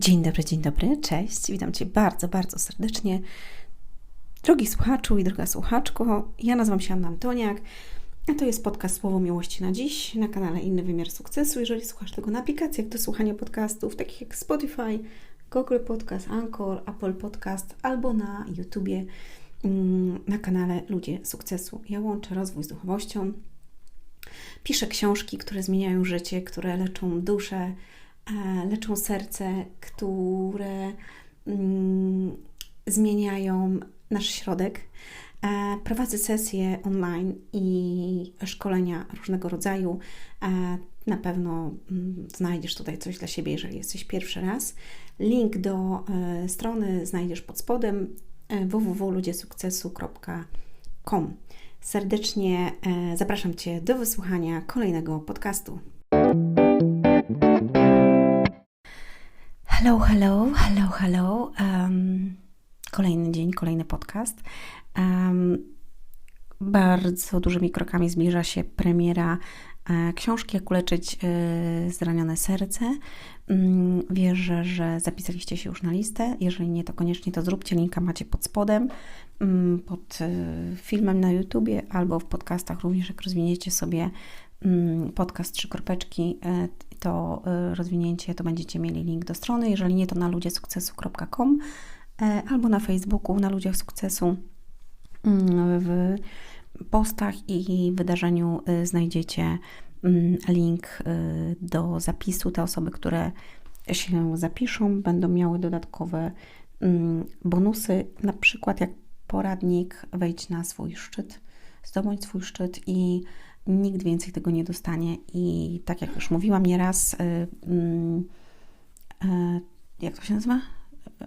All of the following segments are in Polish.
Dzień dobry, dzień dobry, cześć. Witam Cię bardzo, bardzo serdecznie. Drogi słuchaczu i droga słuchaczko, ja nazywam się Anna Antoniak, a to jest podcast Słowo Miłości na dziś na kanale Inny Wymiar Sukcesu. Jeżeli słuchasz tego na aplikacjach do słuchania podcastów, takich jak Spotify, Google Podcast, Anchor, Apple Podcast albo na YouTubie mm, na kanale Ludzie Sukcesu. Ja łączę rozwój z duchowością, piszę książki, które zmieniają życie, które leczą duszę, leczą serce, które mm, zmieniają nasz środek. E, prowadzę sesje online i szkolenia różnego rodzaju. E, na pewno mm, znajdziesz tutaj coś dla siebie, jeżeli jesteś pierwszy raz. Link do strony znajdziesz pod spodem www.ludziesukcesu.com. Serdecznie zapraszam Cię do wysłuchania kolejnego podcastu. Hello, hello, hello, hello. Um, kolejny dzień, kolejny podcast. Um, bardzo dużymi krokami zbliża się premiera e, książki Jak uleczyć e, zranione serce. Um, wierzę, że zapisaliście się już na listę. Jeżeli nie, to koniecznie to zróbcie. Linka macie pod spodem, mm, pod e, filmem na YouTubie albo w podcastach również, jak rozwiniecie sobie mm, podcast Trzy Korpeczki to y, rozwinięcie, to będziecie mieli link do strony. Jeżeli nie, to na ludziesukcesu.com e, albo na Facebooku na Ludziach Sukcesu mm, w postach i wydarzeniu znajdziecie mm, link do zapisu. Te osoby, które się zapiszą, będą miały dodatkowe mm, bonusy, na przykład jak poradnik wejdź na swój szczyt, zdobądź swój szczyt i nikt więcej tego nie dostanie. I tak jak już mówiłam nieraz, yy, yy, jak to się nazywa?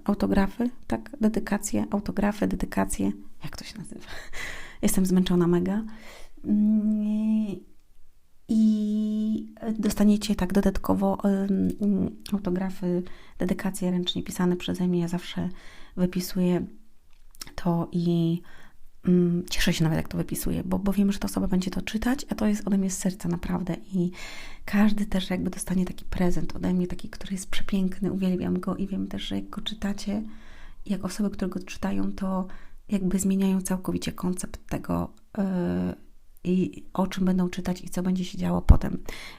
Autografy, tak? Dedykacje, autografy, dedykacje. Jak to się nazywa? Jestem zmęczona mega. Yy, I dostaniecie tak dodatkowo autografy, dedykacje ręcznie pisane przeze mnie. Ja zawsze wypisuję to i Mm, cieszę się nawet, jak to wypisuję, bo, bo wiem, że ta osoba będzie to czytać, a to jest ode mnie z serca naprawdę. I każdy też jakby dostanie taki prezent ode mnie, taki, który jest przepiękny, uwielbiam go i wiem też, że jak go czytacie, jak osoby, które go czytają, to jakby zmieniają całkowicie koncept tego, yy, i o czym będą czytać i co będzie się działo potem.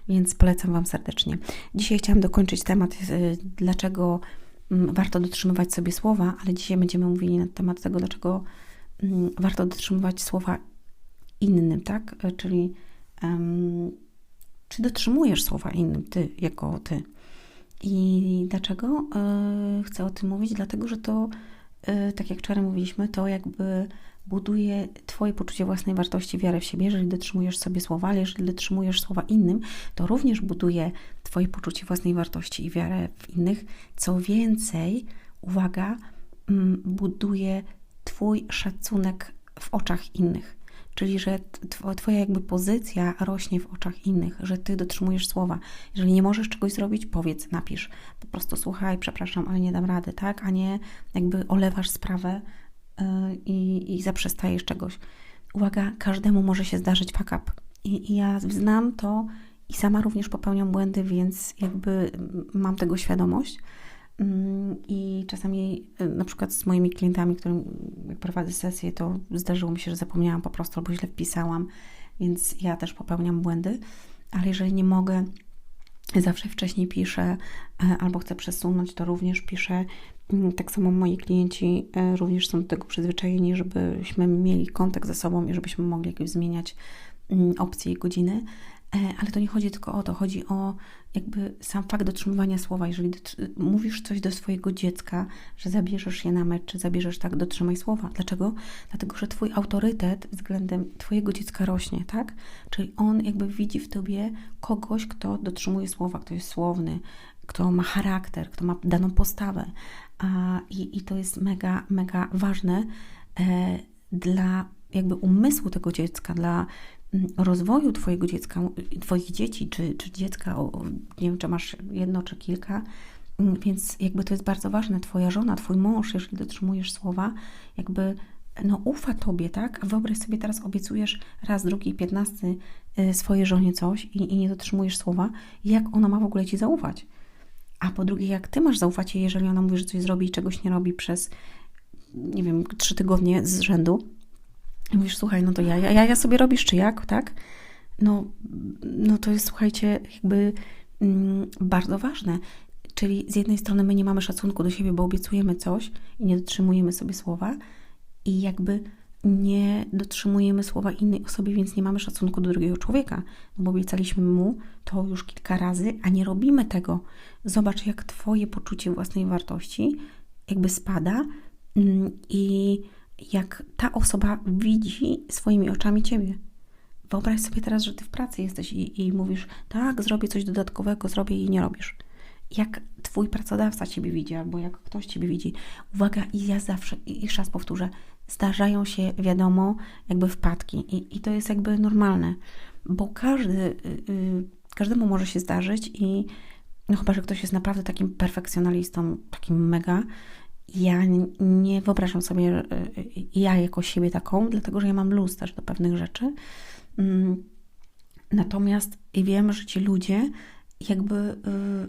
Więc polecam Wam serdecznie. Dzisiaj chciałam dokończyć temat, yy, dlaczego yy, warto dotrzymywać sobie słowa, ale dzisiaj będziemy mówili na temat tego, dlaczego Mm, warto dotrzymywać słowa innym, tak? E, czyli um, czy dotrzymujesz słowa innym, ty jako ty. I dlaczego e, chcę o tym mówić? Dlatego, że to, e, tak jak wczoraj mówiliśmy, to jakby buduje Twoje poczucie własnej wartości, wiarę w siebie, jeżeli dotrzymujesz sobie słowa, ale jeżeli dotrzymujesz słowa innym, to również buduje Twoje poczucie własnej wartości i wiarę w innych. Co więcej, uwaga, mm, buduje Twój szacunek w oczach innych. Czyli, że Twoja jakby pozycja rośnie w oczach innych, że Ty dotrzymujesz słowa. Jeżeli nie możesz czegoś zrobić, powiedz, napisz. Po prostu słuchaj, przepraszam, ale nie dam rady, tak? A nie jakby olewasz sprawę yy, i, i zaprzestajesz czegoś. Uwaga, każdemu może się zdarzyć fuck up. I, I ja znam to i sama również popełniam błędy, więc jakby mam tego świadomość. Mm, I czasami, y, na przykład z moimi klientami, którym prowadzę sesję, to zdarzyło mi się, że zapomniałam po prostu albo źle wpisałam, więc ja też popełniam błędy, ale jeżeli nie mogę, zawsze wcześniej piszę e, albo chcę przesunąć, to również piszę. Mm, tak samo moi klienci e, również są do tego przyzwyczajeni, żebyśmy mieli kontakt ze sobą i żebyśmy mogli jakoś zmieniać mm, opcje i godziny. E, ale to nie chodzi tylko o to, chodzi o jakby sam fakt dotrzymywania słowa. Jeżeli mówisz coś do swojego dziecka, że zabierzesz je na mecz, czy zabierzesz tak, dotrzymaj słowa. Dlaczego? Dlatego, że twój autorytet względem twojego dziecka rośnie, tak? Czyli on jakby widzi w tobie kogoś, kto dotrzymuje słowa, kto jest słowny, kto ma charakter, kto ma daną postawę. A, i, i to jest mega, mega ważne e, dla jakby umysłu tego dziecka, dla rozwoju Twojego dziecka, Twoich dzieci, czy, czy dziecka, nie wiem, czy masz jedno, czy kilka, mm, więc jakby to jest bardzo ważne. Twoja żona, Twój mąż, jeżeli dotrzymujesz słowa, jakby no ufa Tobie, tak? Wyobraź sobie teraz obiecujesz raz, drugi, piętnasty y, swojej żonie coś i, i nie dotrzymujesz słowa, jak ona ma w ogóle Ci zaufać? a po drugie, jak ty masz zaufać jej, jeżeli ona mówi, że coś zrobi i czegoś nie robi przez, nie wiem, trzy tygodnie z rzędu, i mówisz, słuchaj, no to ja, ja, ja sobie robisz, czy jak, tak? No, no to jest, słuchajcie, jakby mm, bardzo ważne. Czyli z jednej strony my nie mamy szacunku do siebie, bo obiecujemy coś i nie dotrzymujemy sobie słowa, i jakby nie dotrzymujemy słowa innej osobie, więc nie mamy szacunku do drugiego człowieka, no bo obiecaliśmy mu to już kilka razy, a nie robimy tego. Zobacz, jak Twoje poczucie własnej wartości jakby spada mm, i jak ta osoba widzi swoimi oczami Ciebie. Wyobraź sobie teraz, że Ty w pracy jesteś i, i mówisz, tak, zrobię coś dodatkowego, zrobię i nie robisz jak twój pracodawca ciebie widzi, albo jak ktoś ciebie widzi. Uwaga, i ja zawsze, i jeszcze raz powtórzę, zdarzają się, wiadomo, jakby wpadki i, i to jest jakby normalne, bo każdy, yy, każdemu może się zdarzyć i no chyba, że ktoś jest naprawdę takim perfekcjonalistą, takim mega, ja nie wyobrażam sobie yy, ja jako siebie taką, dlatego, że ja mam luz też do pewnych rzeczy. Yy, natomiast wiem, że ci ludzie jakby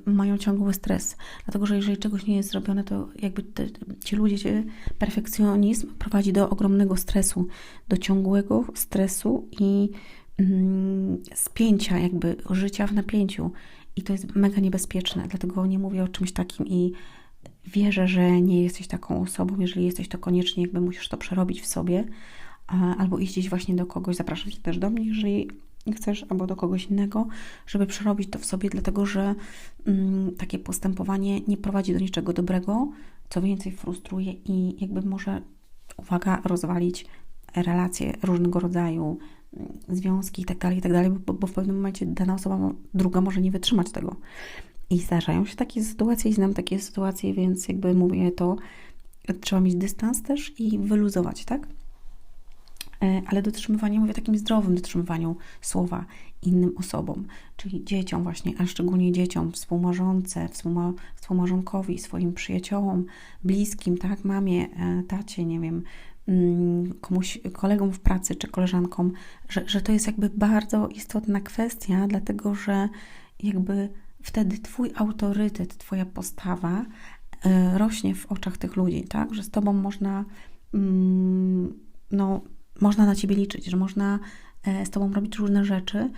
y, mają ciągły stres. Dlatego, że jeżeli czegoś nie jest zrobione, to jakby te, ci ludzie, perfekcjonizm prowadzi do ogromnego stresu, do ciągłego stresu i mm, spięcia jakby życia w napięciu. I to jest mega niebezpieczne, dlatego nie mówię o czymś takim i wierzę, że nie jesteś taką osobą. Jeżeli jesteś, to koniecznie jakby musisz to przerobić w sobie albo iść gdzieś właśnie do kogoś. Zapraszam cię też do mnie, jeżeli chcesz, albo do kogoś innego, żeby przerobić to w sobie, dlatego że mm, takie postępowanie nie prowadzi do niczego dobrego, co więcej frustruje i jakby może, uwaga, rozwalić relacje różnego rodzaju, mm, związki itd., tak itd., tak bo, bo w pewnym momencie dana osoba, druga może nie wytrzymać tego. I zdarzają się takie sytuacje i znam takie sytuacje, więc jakby mówię to, trzeba mieć dystans też i wyluzować, tak? E, ale dotrzymywanie, mówię takim zdrowym dotrzymywaniu słowa innym osobom, czyli dzieciom właśnie, a szczególnie dzieciom, współmarzące, współma, współmarzonkowi, swoim przyjaciołom, bliskim, tak, mamie, e, tacie, nie wiem, mm, komuś, kolegom w pracy czy koleżankom, że, że to jest jakby bardzo istotna kwestia, dlatego że jakby wtedy Twój autorytet, Twoja postawa e, rośnie w oczach tych ludzi, tak, że z Tobą można mm, no, można na ciebie liczyć, że można e, z tobą robić różne rzeczy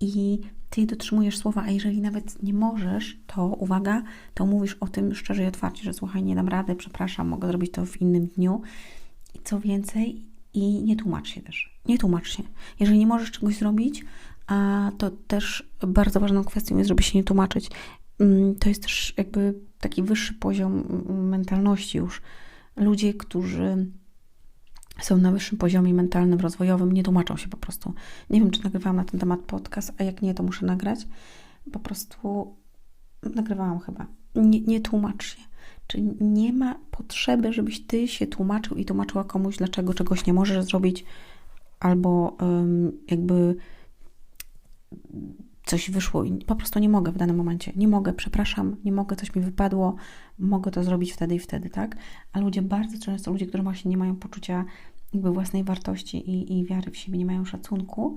i ty dotrzymujesz słowa, a jeżeli nawet nie możesz, to uwaga, to mówisz o tym szczerze i otwarcie, że słuchaj, nie dam rady, przepraszam, mogę zrobić to w innym dniu. I co więcej, i nie tłumacz się też. Nie tłumacz się. Jeżeli nie możesz czegoś zrobić, a to też bardzo ważną kwestią jest, żeby się nie tłumaczyć. Mm, to jest też jakby taki wyższy poziom mentalności już. Ludzie, którzy są na wyższym poziomie mentalnym, rozwojowym, nie tłumaczą się po prostu. Nie wiem, czy nagrywałam na ten temat podcast, a jak nie, to muszę nagrać. Po prostu nagrywałam chyba. Nie, nie tłumacz się. Czyli nie ma potrzeby, żebyś ty się tłumaczył i tłumaczyła komuś, dlaczego czegoś nie możesz zrobić, albo um, jakby coś wyszło i po prostu nie mogę w danym momencie. Nie mogę, przepraszam, nie mogę, coś mi wypadło, mogę to zrobić wtedy i wtedy, tak? A ludzie bardzo często, ludzie, którzy właśnie nie mają poczucia jakby własnej wartości i, i wiary w siebie, nie mają szacunku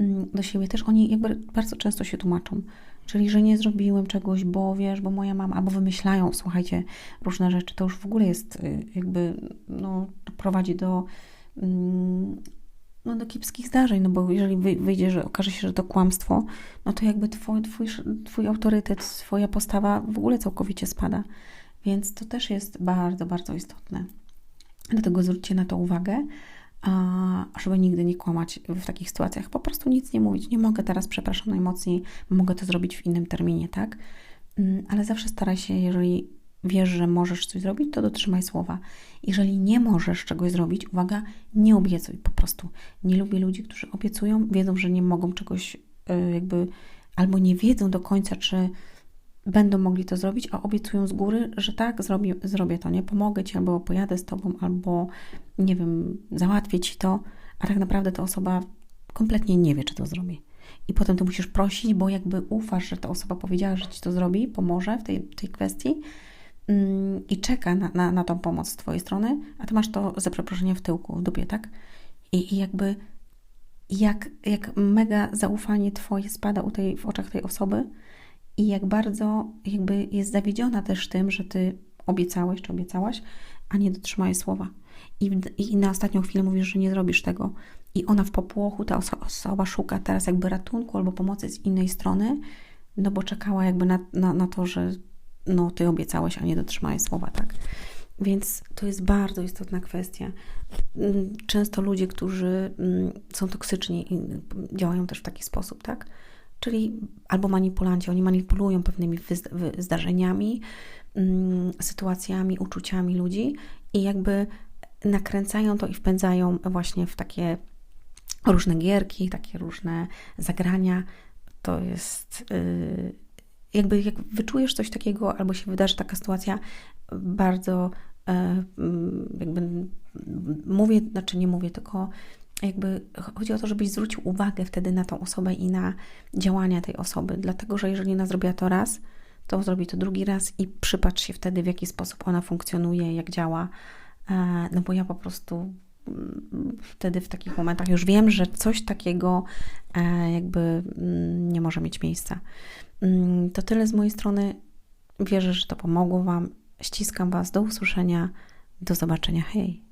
mm, do siebie, też oni jakby bardzo często się tłumaczą. Czyli, że nie zrobiłem czegoś, bo wiesz, bo moja mama, albo wymyślają, słuchajcie, różne rzeczy. To już w ogóle jest y, jakby, no, prowadzi do mm, no, do kiepskich zdarzeń, no bo jeżeli wyjdzie, że okaże się, że to kłamstwo, no to jakby twój, twój, twój autorytet, twoja postawa w ogóle całkowicie spada. Więc to też jest bardzo, bardzo istotne. Dlatego zwróćcie na to uwagę, a żeby nigdy nie kłamać w takich sytuacjach. Po prostu nic nie mówić. Nie mogę teraz, przepraszam najmocniej, mogę to zrobić w innym terminie, tak? Mm, ale zawsze staraj się, jeżeli wiesz, że możesz coś zrobić, to dotrzymaj słowa. Jeżeli nie możesz czegoś zrobić, uwaga, nie obiecuj po prostu. Nie lubię ludzi, którzy obiecują, wiedzą, że nie mogą czegoś y, jakby, albo nie wiedzą do końca, czy będą mogli to zrobić, a obiecują z góry, że tak, zrobię, zrobię to, nie pomogę ci, albo pojadę z tobą, albo nie wiem, załatwię ci to, a tak naprawdę ta osoba kompletnie nie wie, czy to zrobi. I potem ty musisz prosić, bo jakby ufasz, że ta osoba powiedziała, że ci to zrobi, pomoże w tej, tej kwestii, i czeka na, na, na tą pomoc z Twojej strony, a Ty masz to za przeproszeniem w tyłku, w dupie, tak? I, i jakby jak, jak mega zaufanie Twoje spada u tej, w oczach tej osoby i jak bardzo jakby jest zawiedziona też tym, że ty obiecałeś czy obiecałaś, a nie dotrzymałeś słowa. I, I na ostatnią chwilę mówisz, że nie zrobisz tego. I ona w popłochu, ta oso osoba szuka teraz jakby ratunku albo pomocy z innej strony, no bo czekała jakby na, na, na to, że no ty obiecałeś, a nie dotrzymałeś słowa, tak? Więc to jest bardzo istotna kwestia. Mm, Często ludzie, którzy mm, są toksyczni, działają też w taki sposób, tak? Czyli albo manipulanci, oni manipulują pewnymi zdarzeniami, mm, sytuacjami, uczuciami ludzi i jakby nakręcają to i wpędzają właśnie w takie różne gierki, takie różne zagrania. To jest yy, jakby jak wyczujesz coś takiego, albo się wydarzy taka sytuacja, bardzo E, mm, jakby mówię, znaczy nie mówię, tylko jakby chodzi o to, żebyś zwrócił uwagę wtedy na tą osobę i na działania tej osoby, dlatego że jeżeli ona zrobiła to raz, to zrobi to drugi raz i przypatrz się wtedy, w jaki sposób ona funkcjonuje, jak działa, e, no bo ja po prostu mm, wtedy w takich momentach już wiem, że coś takiego e, jakby mm, nie może mieć miejsca. To tyle z mojej strony. Wierzę, że to pomogło Wam Ściskam Was. Do usłyszenia. Do zobaczenia. Hej.